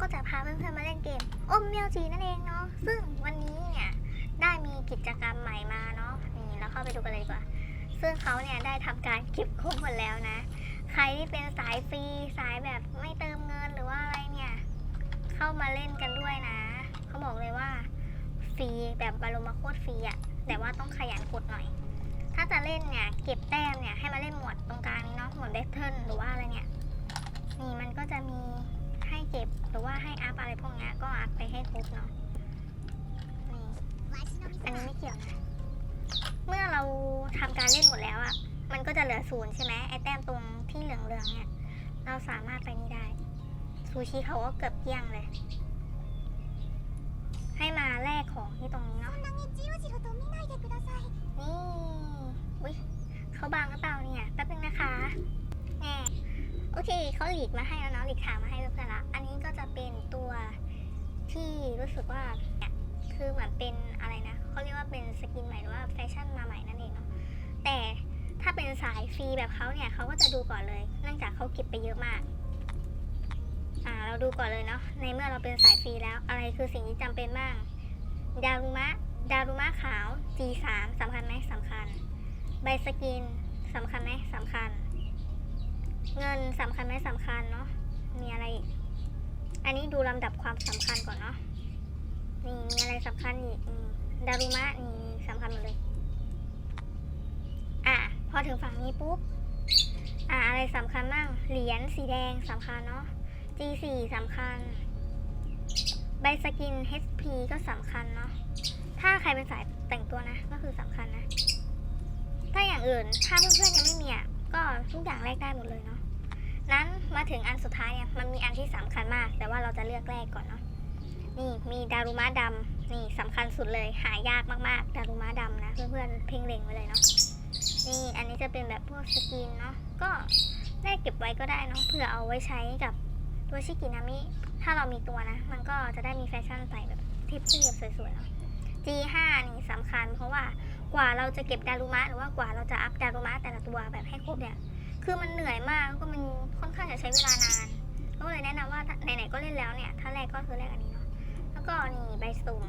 ก็จะพาเพื่อนๆมาเล่นเกมอมเมียวจีนั่นเองเนาะซึ่งวันนี้เนี่ยได้มีกิจกรรมใหม่มาเนาะนี่เราเข้าไปดูกันเลยดีกว่า ซึ่งเขาเนี่ยได้ทำการเก็บครบหมดแล้วนะ ใครที่เป็นสายฟรีสายแบบไม่เติมเงินหรือว่าอะไรเนี่ย เข้ามาเล่นกันด้วยนะ เขาบอกเลยว่าฟรีแบบบารมโคตรฟรีอะแต่ว่าต้องขยันกดหน่อย ถ้าจะเล่นเนี่ยเก็บแต้มเนี่ยให้มาเล่นหมวดตรงกลางนี้เนาะหมวดแบทเทิลหรือว่าอะไรเนี่ยนี่มันก็จะมี เก็บหรือว่าให้อัพอะไรพวกนี้ก็อัพไปให้ครบเนาะนี่อันนี้ไม่เกี่ยวนะเมื่อเราทำการเล่นหมดแล้วอะ่ะ มันก็จะเหลือศูนย์ใช่ไหมไอแต้มตรงที่เหลืองๆเนี่ย เราสามารถไปนี่ได้ซูชิเขาก็เกือบเกลี้ยงเลย ให้มาแลกของที่ตรงนี้เนาะนี่อุ๊ยเขาบางหรือเปล่าเนี่ยแป๊บนึงนะคะแน่โอเคเขาหลีกมาให้แล้วเนาะหลีกทามาให้เพื่อนๆละอัน จะเป็นตัวที่รู้สึกว่าเนี่ยคือเหมือนเป็นอะไรนะเขาเรียกว่าเป็นสกินใหม่หรือว่าแฟชั่นมาใหม่นั่นเองเนาะแต่ถ้าเป็นสายฟรีแบบเขาเนี่ยเขาก็จะดูก่อนเลยเนื่องจากเขาเก็บไปเยอะมากอ่าเราดูก่อนเลยเนาะในเมื่อเราเป็นสายฟรีแล้วอะไรคือสิ่งที่จำเป็นบ้างดารุมะดารุมะขาว G3 สำคัญไหมสำคัญ ใบสกินสำคัญไหมสำคัญ เงินสำคัญไหมสำคัญเนาะมีอะไรอีก อันนี้ดูลำดับความสำคัญก่อนเนาะ นี่มีอะไรสำคัญอีกดารุมะนี่สำคัญหมดเลย อะ พอถึงฝั่งนี้ปุ๊บ อะอะไรสำคัญบ้าง เหรียญสีแดงสำคัญเนาะ G4 สำคัญ ใบสกิน HP ก็สำคัญเนาะ ถ้าใครเป็นสายแต่งตัวนะ ก็คือสำคัญนะ ถ้าอย่างอื่น ถ้าเพื่อนๆยังไม่มีอะ ก็ทุกอย่างแลกได้หมดเลยเนาะ นั้นมาถึงอันสุดท้ายเนี่ยมันมีอันที่สำคัญมาก แต่ว่าเราจะเลือกแรกก่อนเนาะนี่มีดารุมะดำนี่สำคัญสุดเลยหายากมากๆ ดารุมะดำนะเพื่อนๆเพ่งเล็งไว้เลยเนาะนี่อันนี้จะเป็นแบบพวกสกินเนาะก็แลกเก็บไว้ก็ได้เนาะเพื่อเอาไว้ใช้กับตัวชิกินามิถ้าเรามีตัวนะ มันก็จะได้มีแฟชั่นใส่แบบเทียบๆสวยๆเนาะ G5 นี่สำคัญเพราะว่ากว่าเราจะเก็บดารุมะหรือว่ากว่าเราจะอัพดารุมะแต่ละตัวแบบให้ครบเนี่ย คือมันเหนื่อยมากแล้วก็มันค่อนข้างจะใช้เวลานานก็เลยแนะนำว่าไหนๆก็เล่นแล้วเนี่ยถ้าแรกก็คือแรกอันนี้เนาะแล้วก็นี่ใบสุ่ม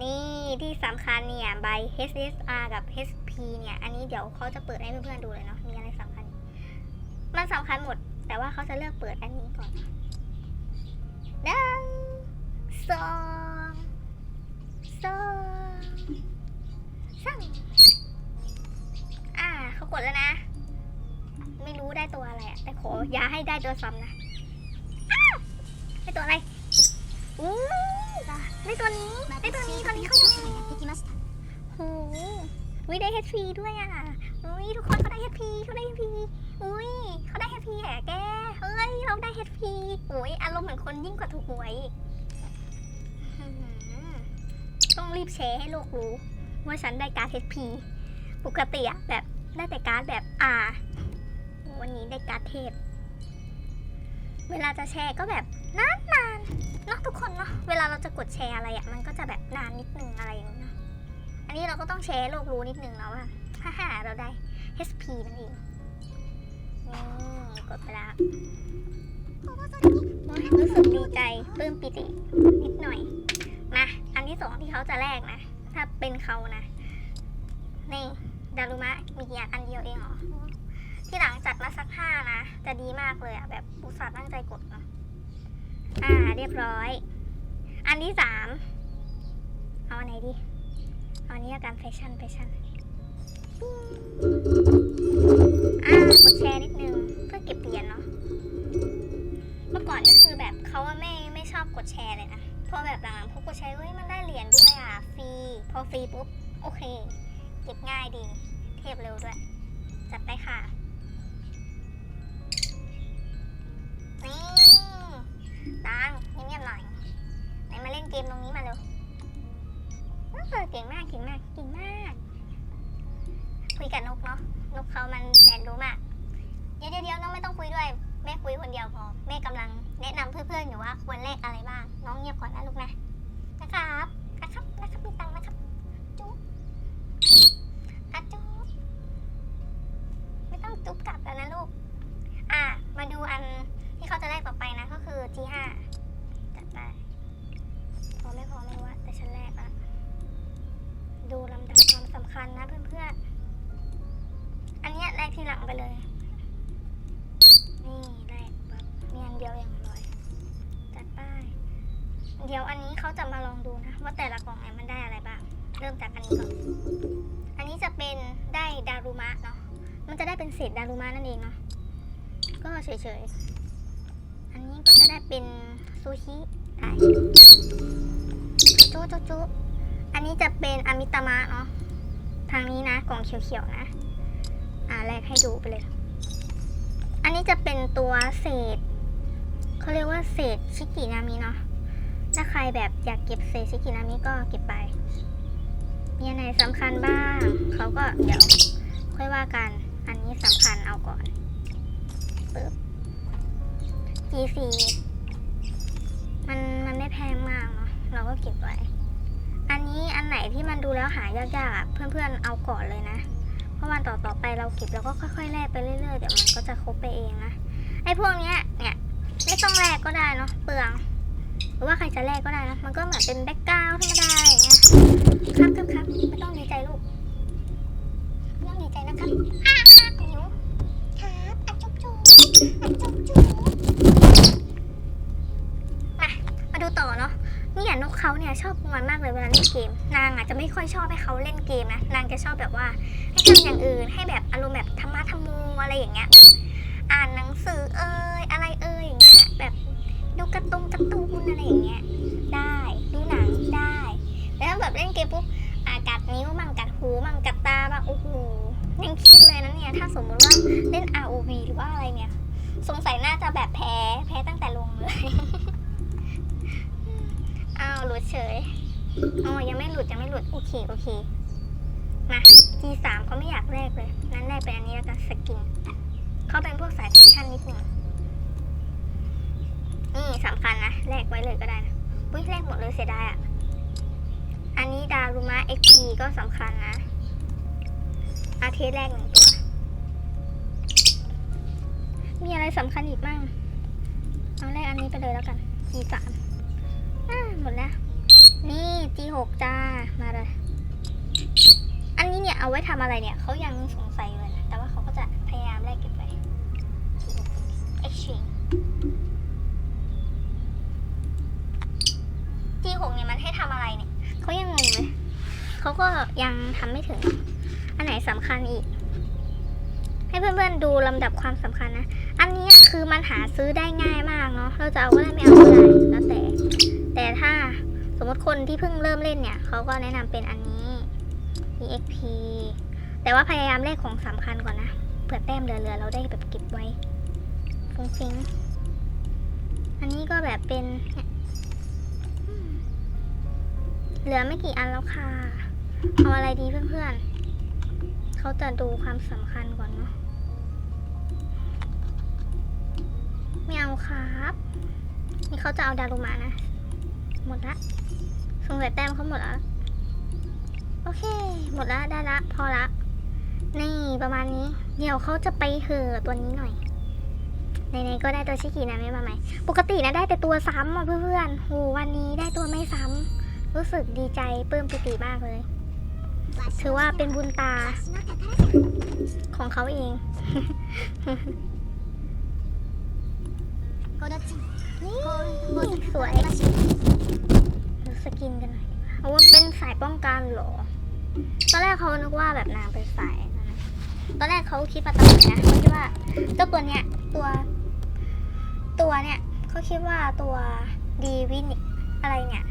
นี่ที่สำคัญเนี่ยใบ HSR กับ HP เนี่ย อันนี้เดี๋ยวเขาจะเปิดให้เพื่อนๆดูเลยเนาะมีอะไรสำคัญ มันสำคัญหมด แต่ว่าเขาจะเลือกเปิดอันนี้ก่อนหนึ่งสองสองสามอ่าเขากดแล้วนะ ไม่รู้ได้ตัวอะไรอะแต่ขออย่าให้ได้ตัวซ้ำนะได้ตัวอะไรอู้ได้ตัวนี้ได้ตัวนี้ตัวนี้เขาอยู่โหวิได้ HP ด้วยอะอุ้ยทุกคนเขาได้ HP เขาได้ HP อุ้ยเขาได้ HP แหละแกเฮ้ยเราได้ HP โอ้ยอารมณ์เหมือนคนยิ่งกว่าถูกหวยต้องรีบแชร์ให้โลกรู้ ว่าฉันได้การ์ด HP ปกติอะแบบได้แต่การ์ดแบบ R วันนี้ได้การเทพ เวลาจะแชร์ก็แบบนานนานๆเนาะทุกคนเนาะเวลาเราจะกดแชร์อะไรอะมันก็จะแบบนานนิดนึงอะไรอย่างเงี้ยอันนี้เราก็ต้องแชร์โลกรู้นิดนึงแล้วว่าฮ่าๆเราได้ HP นั่นเองนี่กดไปแล้วรู้สึกดีใจปลื้มปิตินิดหน่อยมาอันที่สองที่เขาจะแลกนะ ถ้าเป็นเขานะนี่ดารุมะมีกี่อันเดียวเองเหรอ ที่หลังจัดมาสักห้านะจะดีมากเลยอะแบบอุตส่าห์ตั้งใจกดเนาะอ่า เรียบร้อย อันที่สามเอาอันไหนดี เอาอันนี้ละกันแฟชั่นแฟชั่นอ่ากดแชร์นิดนึงเพื่อเก็บเหรียญเนาะเมื่อก่อนนี่คือแบบเขาว่าไม่ไม่ชอบกดแชร์เลยนะพอแบบหลังๆพวกกดแชร์เฮ้ยมันได้เหรียญด้วยอะฟรีพอฟรีปุ๊บโอเค เก็บง่ายดี เทปเร็วด้วย จัดไปค่ะ นี่ตังเงียบๆหน่อยไหนมาเล่นเกมตรงนี้มาเร็วเออเก่งมากเก่งมากเก่งมาก คุยกับนกเนาะนกเขามันแสนรู้มาก เดี๋ยวเดี๋ยวน้องไม่ต้องคุยด้วย แม่คุยคนเดียวพอ แม่กำลังแนะนำเพื่อนๆอยู่ว่าควรเลขอะไรบ้าง น้องเงียบก่อนนะลูกนะนะครับ ทีหลังไปเลย นี่แรกแบบมีอันเดียวอย่างร้อยจัดป้าย เดี๋ยวอันนี้เขาจะมาลองดูนะ ว่าแต่ละกล่องเนี่ยมันได้อะไรบ้าง เริ่มจากอันนี้ก่อน อันนี้จะเป็นได้ดารุมะเนาะ มันจะได้เป็นเศษดารุมะนั่นเองเนาะ ก็เฉยๆ อันนี้ก็จะได้เป็นซูชิได้จุ๊จุ๊จุ๊อันนี้จะเป็นอามิตามะเนาะ ทางนี้นะ กล่องเขียวๆนะ อ่าแรกให้ดูไปเลย อันนี้จะเป็นตัวเศษเขาเรียกว่าเศษชิกินามิเนาะ ถ้าใครแบบอยากเก็บเศษชิกินามิก็เก็บไป มีอันไหนสำคัญบ้าง เขาก็เดี๋ยวค่อยว่ากัน อันนี้สำคัญเอาก่อนปึ๊บ G4 มันมันไม่แพงมากเนาะ เราก็เก็บไว้ อันนี้อันไหนที่มันดูแล้วหายากๆอะเพื่อนๆเอาก่อนเลยนะ เพราะวันต่อๆไปเราเก็บแล้วก็ค่อยๆแลกไปเรื่อยๆเดี๋ยวมันก็จะครบไปเองนะไอ้พวกเนี้ยเนี่ยไม่ต้องแลกก็ได้เนาะเปลือง หรือว่าใครจะแลกก็ได้นะมันก็เหมือนเป็นแบ็กกราวธรรมดาอย่างเงี้ยครับครับครับไม่ต้องดีใจลูกไม่ต้องดีใจนะครับอ้าหิวครับอะจุ๊บจุ๊บอะจุ๊บจุ๊บมามาดูต่อเนาะเนี่ยนกเขาเนี่ยชอบงอนมากเลยเวลาเล่นเกม นางอะจะไม่ค่อยชอบให้เขาเล่น เกมนะนางจะชอบแบบว่าให้ทำอย่างอื่นให้แบบอารมณ์แบบธรรมะธรรมโมอะไรอย่างเงี้ยแบบอ่านหนังสือเอ่ยอะไรเอ่ยอย่างเงี้ยแบบดูการ์ตูนการ์ตูนอะไรอย่างเงี้ยได้ดูหนังได้ แล้วแบบเล่นเกมปุ๊บอะกัดนิ้วมั่งกัดหูมั่งกัดตาบ้างโอ้โหยังคิดเลยนะเนี่ยถ้าสมมติว่าเล่น ROV หรือว่าอะไรเนี่ย สงสัยน่าจะแบบแพ้แพ้ตั้งแต่ลงเลยอ้าวหลุดเฉยอ๋อยังไม่หลุดยังไม่หลุดโอเคโอเค มา G3 เขาไม่อยากแลกเลย นั้นแลกเป็นอันนี้แล้วกันสกิน เขาเป็นพวกสายแฟชั่นนิดนึงนี่สำคัญนะแลกไว้เลยก็ได้นะอุ้ยแลกหมดเลยเสียดายอะ อันนี้ดารุมะ XP ก็สำคัญนะอาเทแรกหนึ่งตัว มีอะไรสำคัญอีกบ้างเอาแรกอันนี้ไปเลยแล้วกัน G3 อ่าหมดแล้ว นี่ G6 จ้า มาเลย อันนี้เนี่ยเอาไว้ทำอะไรเนี่ยเขายังสงสัยอยู่เลยนะแต่ว่าเขาก็จะพยายามแลกเก็บไว้ exchange G6 เนี่ยมันให้ทำอะไรเนี่ยเขายังงงเลยเขาก็ยังทำไม่ถึง อันไหนสำคัญอีก ให้เพื่อนๆดูลำดับความสำคัญนะ อันนี้คือมันหาซื้อได้ง่ายมากเนาะเราจะเอาก็ได้ไม่เอาก็ได้แล้วแต่ แต่ถ้าสมมติคนที่เพิ่งเริ่มเล่นเนี่ยเขาก็แนะนำเป็นอัน XP แต่ว่าพยายามเลขของสำคัญก่อนนะ เผื่อแต้มเหลือๆเราได้แบบเก็บไว้ฟุ้งฟิงอันนี้ก็แบบเป็นเนี่ยเหลือไม่กี่อันแล้วค่ะ เอาอะไรดีเพื่อนๆ เขาจะดูความสำคัญก่อนเนาะไม่เอาครับ นี่เขาจะเอาดารุมะนะ หมดละสงสัยแต้มเขาหมดแล้ว โอเค หมดละได้ละ พอละ นี่ประมาณนี้ เดี๋ยวเขาจะไปเห่อตัวนี้หน่อยไหนๆก็ได้ตัวชิกินะไม่มาใหม ปกตินะได้แต่ตัวซ้ำอะเพื่อนๆโหวันนี้ได้ตัวไม่ซ้ำ รู้สึกดีใจปลื้มปิติมากเลย ถือว่าเป็นบุญตา ของเขาเองนี่สวยดูสกินกันหน่อย เอาว่าเป็นสายป้องกันเหรอ ตอนแรกเขานึกว่าแบบนางเป็นสายนะตอนแรกเขาคิดมาตลอดนะเขาคิดว่าเจ้าตัวเนี้ยตัว ตัวเนี้ยเขาคิดว่าตัวดีวินอะไรเนี่ย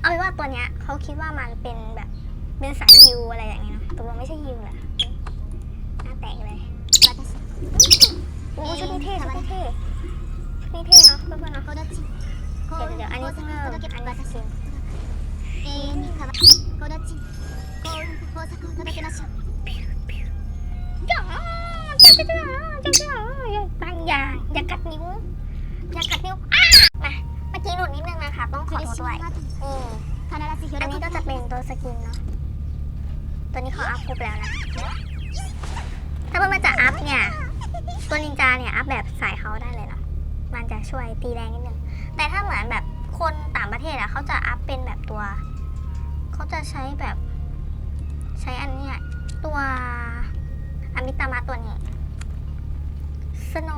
เอาเป็นว่าตัวเนี้ยเขาคิดว่ามันเป็นแบบเป็นสายฮิวอะไรอย่างเงี้ยเนอะตัวไม่ใช่ฮิวแหละหน้าแตกเลยโอ้ชุดนี้เท่ชุดนี้เท่ชุดนี้เท่เนาะเพื่อนๆเนาะเดี๋ยวเดี๋ยวอันนี้เพิ่งเริ่มอันนี้สกิน 永遠に変わこの地に幸運と豊作を届けましょう จ้าจ้าจ้าจ้าจ้าอย่าตั้งอย่าอย่ากัดนิ้ว อย่ากัดนิ้วอ้ามาเมื่อกี้หลุดนิดนึงนะคะ ต้องขอ 苦 โทษ し ด้วย みの後に นี่ 必ず喜 อันนี้ び ก็จะเป็นตัวสกินเนาะ ตัวนี้เขาอัพครบแล้วนะ ถ้าเพื่อนมาจะอัพเนี่ย ตัวนินจาเนี่ยอัพแบบสายเขาได้เลยเนาะ มันจะช่วยตีแรงนิดนึง แต่ถ้าเหมือนแบบคนต่างประเทศอะเขาจะอัพเป็นแบบตัว เขาจะใช้แบบใช้อันเนี้ยตัวอมิตามะตัวนี้สโน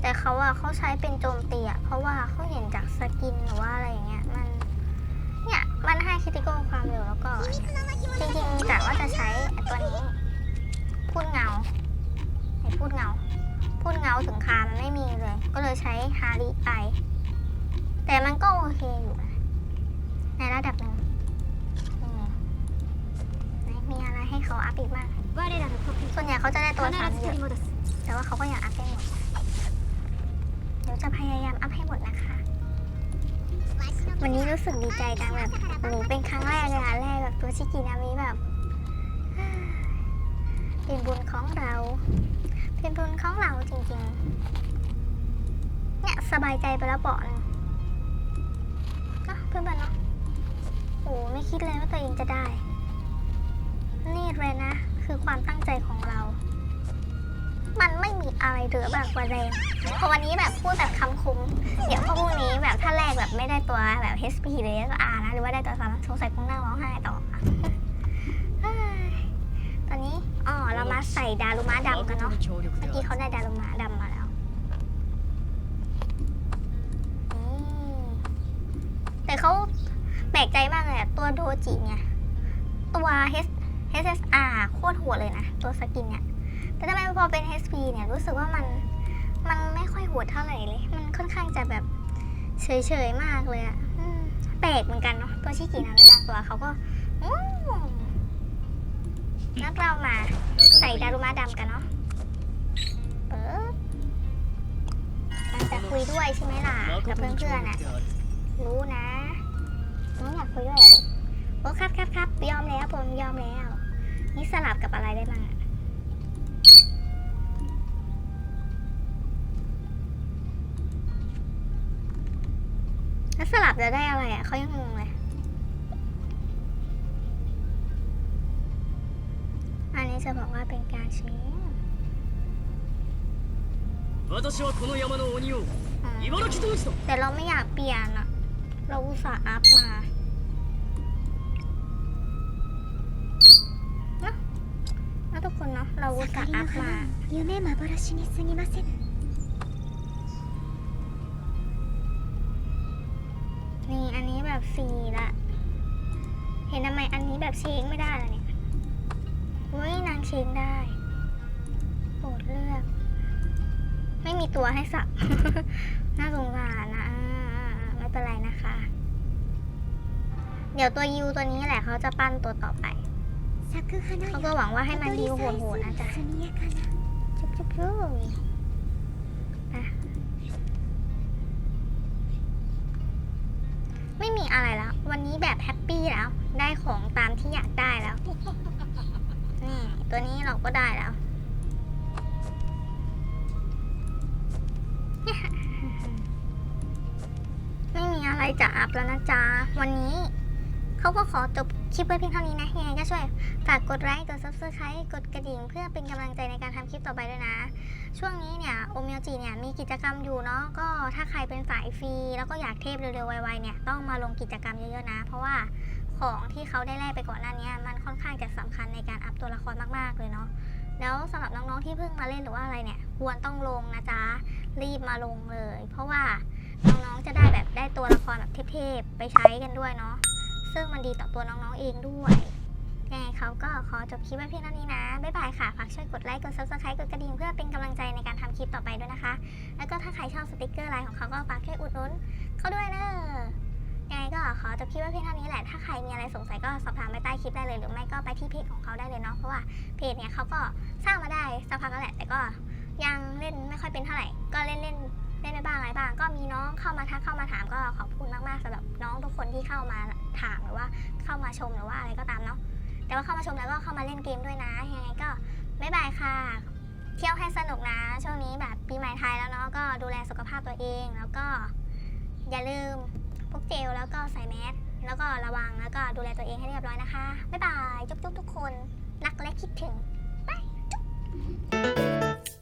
แต่เขาอะเขาใช้เป็นโจมตีอะเพราะว่าเขาเห็นจากสกินหรือว่าอะไรอย่างเงี้ยมันเนี่ยมันให้คิติโกความเร็วแล้วก็จริงๆกะว่าจะใช้ตัวนี้ พูดเงาไอ้พูดเงา พูดเงาถึงคามันไม่มีเลย ก็เลยใช้ฮาริไป แต่มันก็โอเคอยู่ ในระดับหนึ่งมีอะไรให้เขาอัพอีกบ้างส่วนใหญ่เขาจะได้ตัวสามเยอะแต่ว่าเขาก็อยากอัพได้หมด เดี๋ยวจะพยายามอัพให้หมดนะคะ วันนี้รู้สึกดีใจจังแบบโอ้เป็นครั้งแรกเลยอันแรกแบบตัวชิกินามิแบบเป็นบุญของเราเป็นบุญของเราจริงๆ เนี่ยสบายใจไปแล้วเปาะน พื่อนบ้านเนาะโอ้ไม่คิดเลยว่าตัวเองจะได้ นี่แรยนะ คือความตั้งใจของเรา มันไม่มีอะไรเหลือแบบกว่าแรงพอวันนี้แบบพูดแบบคำคุ้ม เดี๋ยวพรุ่งนี้แบบถ้าแรกแบบไม่ได้ตัวแบบ HP เลยก็อานะ หรือว่าได้ตัวสามสงสัยคงน่าร้องไห้ต่อตอนนี้อ๋อเรามาใส่ดารุมะดำกันเนาะ เมื่อกี้เขาได้ดารุมะดำมา เขาแปลกใจมากเลยตัวโดจิเนี่ย ตัว H SSR โคตรหัวเลยนะ ตัวสกินเนี่ย แต่ทำไมพอเป็น HP เนี่ยรู้สึกว่ามันมันไม่ค่อยหัวเท่าไหร่เลย มันค่อนข้างจะแบบเฉยๆมากเลยอะแปลกเหมือนกันเนาะตัวชิกินามิบางตัวเขาก็นักเรามาใส่ดารุมะดำกันเนาะเออมันจะคุยด้วยใช่ไหมล่ะ กับเพื่อนๆนะรู้นะ น้องอยากคุยด้วยเหรอลูกโอ้ครับครับครับยอมแล้วผมยอมแล้ว นี่สลับกับอะไรได้บ้างถ้าสลับจะได้อะไรอะเขายังงงเลย อันนี้จะบอกว่าเป็นการชี้แต่เราไม่อยากเปลี่ยนอะ เราอุตส่าห์อัพมาเนอะนะทุกคนเนาะ เราอุตส่าห์อัพมา 夢幻に過ぎません นี่อันนี้แบบสี่ละ เห็นทำไมอันนี้แบบเชงไม่ได้ล่ะเนี่ยอุ้ยนางเชงได้ โปรดเลือก ไม่มีตัวให้สับ น่าสงสารนะอ่าๆๆไม่ นะ เ็นไรนะคะ เดี๋ยวตัวยูตัวนี้แหละเขาจะปั้นตัวต่อไป เขาก็หวังว่าให้มันยูโหดๆนะจ๊ะจุ๊บจุ๊บจุ๊บไม่มีอะไรแล้ว วันนี้แบบแฮปปี้แล้ว ได้ของตามที่อยากได้แล้ว นี่ ตัวนี้เราก็ได้แล้ว อะไรจะอัพแล้วนะจ๊ะ วันนี้เขาก็ขอจบคลิปไว้เพียงเท่านี้นะยังไงก็ช่วยฝากกดไลค์ กด subscribe กดกระดิ่ง เพื่อเป็นกำลังใจในการทำคลิปต่อไปด้วยนะ ช่วงนี้เนี่ยโอเมียวจิเนี่ยมีกิจกรรมอยู่เนาะ ก็ถ้าใครเป็นสายฟรี แล้วก็อยากเทพเร็วๆไวๆเนี่ยต้องมาลงกิจกรรมเยอะๆนะ เพราะว่าของที่เขาได้แลกไปก่อนหน้านี้มันค่อนข้างจะสำคัญในการอัพตัวละครมากๆเลยเนาะแล้วสำหรับน้องๆที่เพิ่งมาเล่นหรือว่าอะไรเนี่ย ควรต้องลงนะจ๊ะ รีบมาลงเลย เพราะว่าน้องๆจะได้ ตัวละครแบบเทพๆไปใช้กันด้วยเนาะซึ่งมันดีต่อตัวน้องๆเองด้วยยังไงเขาก็ขอจบคลิปไว้เพียงเท่านี้นะ บ๊ายบายค่ะ ฝากช่วยกดไลค์ กด subscribe กดกระดิ่งเพื่อเป็นกำลังใจในการทำคลิปต่อไปด้วยนะคะ แล้วก็ถ้าใครชอบสติกเกอร์ไลน์ของเขาก็ฝากช่วยอุดหนุนเขาด้วยเนอะยังไงก็ขอจบคลิปไว้เพียงเท่านี้แหละ ถ้าใครมีอะไรสงสัยก็สอบถามไปใต้คลิปได้เลย หรือไม่ก็ไปที่เพจของเขาได้เลยเนาะ เพราะว่าเพจเนี่ยเขาก็สร้างมาได้สักพักแล้วแหละ แต่ก็ยังเล่นไม่ค่อยเป็นเท่าไหร่ ก็เล่นเล่น ๆเล่นไปบ้างอะไรบ้าง ก็มีน้องเข้ามาทักเข้ามาถามก็ขอบคุณมากๆสำหรับน้องทุกคนที่เข้ามาถามหรือว่าเข้ามาชมหรือว่าอะไรก็ตามเนาะแต่ว่าเข้ามาชมแล้วก็เข้ามาเล่นเกมด้วยนะยังไงก็บ๊ายบายค่ะ เที่ยวให้สนุกนะ ช่วงนี้แบบปีใหม่ไทยแล้วเนาะก็ดูแลสุขภาพตัวเอง แล้วก็อย่าลืมพกเจลแล้วก็ใส่แมสแล้วก็ระวังแล้วก็ดูแลตัวเองให้เรียบร้อยนะคะบ๊ายบายจุ๊บๆทุกคนรักและคิดถึงบายจุ๊บ